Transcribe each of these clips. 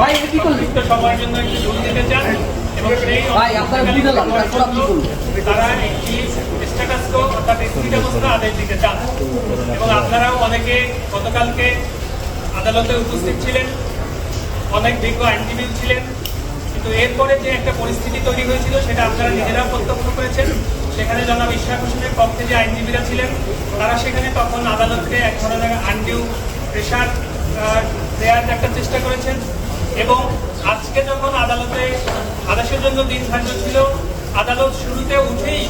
ভাই, কি করলি? সংক্ষিপ্ত সময়ের জন্য একটু জোর দিতে চান এবং সেই ভাই, আপনারা সময়ের তারপর আপনি জন্য করলেন। তারা একটি স্ট্যাটাস কো অর্থাৎ স্থিতাবস্থা আদেশ দিতে চান এবং আপনারাও অনেকে গতকালকে আদালতে উপস্থিত ছিলেন অনেক বিজ্ঞ আইনজীবী ছিলেন কিন্তু এরপরে যে একটা পরিস্থিতি তৈরি হয়েছিল সেটা আপনারা নিজেরাও প্রত্যক্ষ করেছেন সেখানে জনাব ইশাক হোসেনের পক্ষে যে আইনজীবীরা ছিলেন তারা সেখানে তখন আদালতকে এক ধরনের আনডিউ প্রেশার দেওয়ার একটা চেষ্টা করেছেন এবং আজকে যখন আদালতে আদেশের জন্য দিন ধার্য ছিল, আদালত শুরুতে উঠেই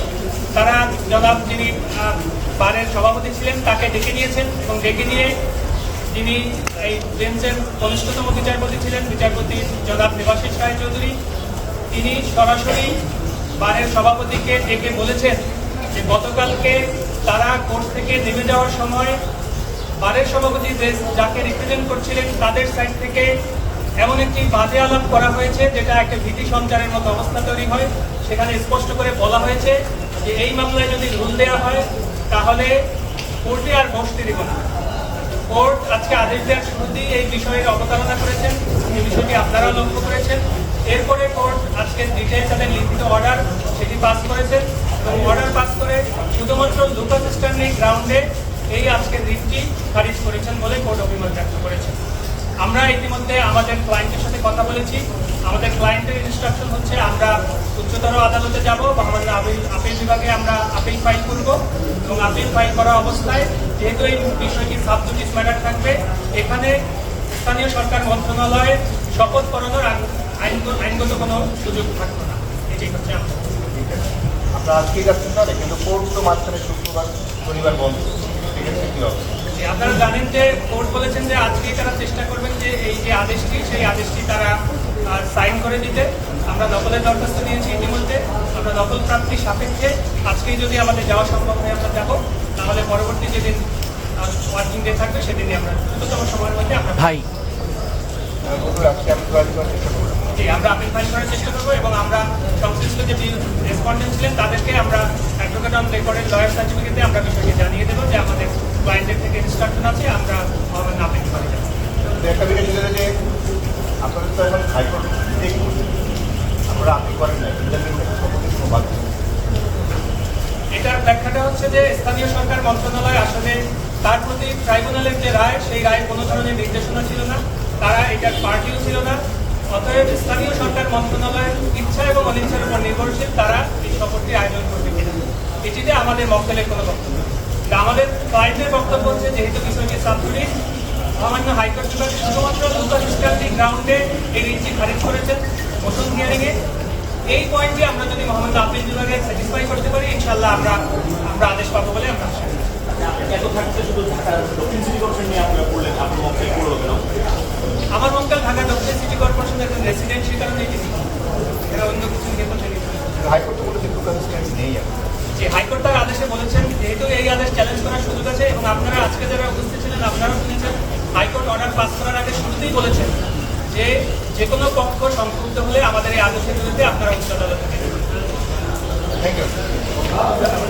তারা জনাব যিনি বারের সভাপতি ছিলেন, তাকে ডেকে নিয়েছেন এবং ডেকে নিয়ে যিনি এই বেঞ্চের কনিষ্ঠতম বিচারপতি ছিলেন, বিচারপতি জনাব দেবাশিস রায় চৌধুরী, তিনি সরাসরি বারের সভাপতিকে ডেকে বলেছেন যে গতকালকে তারা কোর্ট থেকে নেমে যাওয়ার সময় বারের সভাপতি যাকে রিপ্রেজেন্ট করছিলেন, তাদের সাইড থেকে এমন একটি বাজে আলাপ করা হয়েছে, যেটা একটা ভীতি সঞ্চারের মতো অবস্থা তৈরি হয়। সেখানে স্পষ্ট করে বলা হয়েছে যে এই মামলায় যদি রুল দেওয়া হয়, তাহলে কোর্টে আর বসতে দেব না। কোর্ট আজকে আদেশ দেওয়ার শুরুতেই এই বিষয়ের অবতারণা করেছেন। এই বিষয়টি আপনারাও লক্ষ্য করেছেন। এরপরে কোর্ট আজকে ডিটেল তাদের লিখিত অর্ডার সেটি পাস করেছেন এবং অর্ডার পাস করে শুধুমাত্র লুকাস স্ট্যান্ডিং গ্রাউন্ডে এই আজকের রিটটি খারিজ করেছেন বলে কোর্ট অভিমত করেছেন আমরা ইতিমধ্যে আমাদের ক্লায়েন্টের সাথে কথা বলেছি। আমাদের ক্লায়েন্টের ইনস্ট্রাকশন হচ্ছে আমরা উচ্চতর আদালতে যাব বা আমাদের আপিল আপিল বিভাগে আমরা আপিল ফাইল করব। এবং আপিল ফাইল করা অবস্থায় যেহেতু এই বিষয়টি সাবজুডিস ম্যাটার থাকবে এখানে স্থানীয় সরকার মন্ত্রণালয়ে শপথ করানোর আইন- আইনগত কোনো সুযোগ থাকবে না। এটি হচ্ছে আমাদের আপনারা আজকেই যাচ্ছেন তাহলে কিন্তু তো মাঝখানে শুক্রবার শনিবার বন্ধ। ঠিক আছে কি জি, আপনারা জানেন যে কোর্ট বলেছেন যে আজকেই তারা চেষ্টা করবেন যে এই যে আদেশটি সেই আদেশটি তারা সাইন করে দিতে। আমরা দখলের দরখাস্ত দিয়েছি ইতিমধ্যে। আমরা দখল প্রাপ্তি সাপেক্ষে আজকেই যদি আমাদের যাওয়া সম্ভব হয় আমরা যাব। তাহলে পরবর্তী যেদিন ওয়ার্কিং ডে থাকবে সেদিনই আমরা দ্রুততম সময়ের মধ্যে আমরা ভাই। আমি যোগাযোগ করার চেষ্টা করব। আমরা আপিল ফাইল করার চেষ্টা করব এবং আমরা সংশ্লিষ্ট যে রেসপন্ডেন্ট ছিলেন তাদেরকে আমরা অ্যাডভোকেট অন রেকর্ডের লয়ার সার্টিফিকেটে আমরা বিষয়টি জানিয়ে দেবো যে আমাদের ক্লায়েন্টের থেকে ইনস্ট্রাকশন আছে আমরা হবে না আপিল করে যাব বিষয় ছিল যে আপনাদের তো এখন হাইকোর্ট আপনারা আপনি করেন না। এটার ব্যাখ্যাটা হচ্ছে যে স্থানীয় সরকার মন্ত্রণালয় আসলে তার প্রতি ট্রাইব্যুনালের যে রায় সেই রায় কোনো ধরনের নির্দেশনা ছিল না। তারা এটার পার্টিও ছিল না। অতএব স্থানীয় সরকার মন্ত্রণালয়ের ইচ্ছা এবং অনিচ্ছার উপর নির্ভরশীল তারা এই সফরটি আয়োজন করবে কিনা। এটিতে আমাদের মক্কেলের কোনো বক্তব্য আমাদের ক্লায়েন্টের বক্তব্য হচ্ছে যেহেতু বিষয়টি সাবজুডিস সামান্য হাইকোর্ট বিভাগ শুধুমাত্র লুকাস স্ট্যান্ডি গ্রাউন্ডে এই রিটটি খারিজ করেছেন মোশন হিয়ারিংয়ে এই পয়েন্টে আমরা যদি মোহাম্মদ আপিল বিভাগে স্যাটিসফাই করতে পারি ইনশাল্লাহ আমরা আমরা আদেশ পাবো বলে আমরা আশা কর্পোরেশন আমার মঙ্গল ঢাকা দক্ষিণ সিটি কর্পোরেশনের একজন রেসিডেন্ট সে কারণে এটি নিই। এরা অন্য কিছু নিয়ে তো জানি না। হাইকোর্ট তো বলেছে লুকাস স্ট্যান্ড নেই এখন যে হাইকোর্ট তার আদেশে বলেছেন যেহেতু এই আদেশ চ্যালেঞ্জ করার সুযোগ আছে এবং আপনারা আজকে যারা উপস্থিত ছিলেন আপনারা শুনেছেন, হাইকোর্ট অর্ডার পাস করার আগে শুরুতেই বলেছেন যে যে কোনো পক্ষ সংক্ষুব্ধ হলে আমাদের এই আদেশের বিরুদ্ধে আপনারা উচ্চ আদালতে থ্যাংক ইউ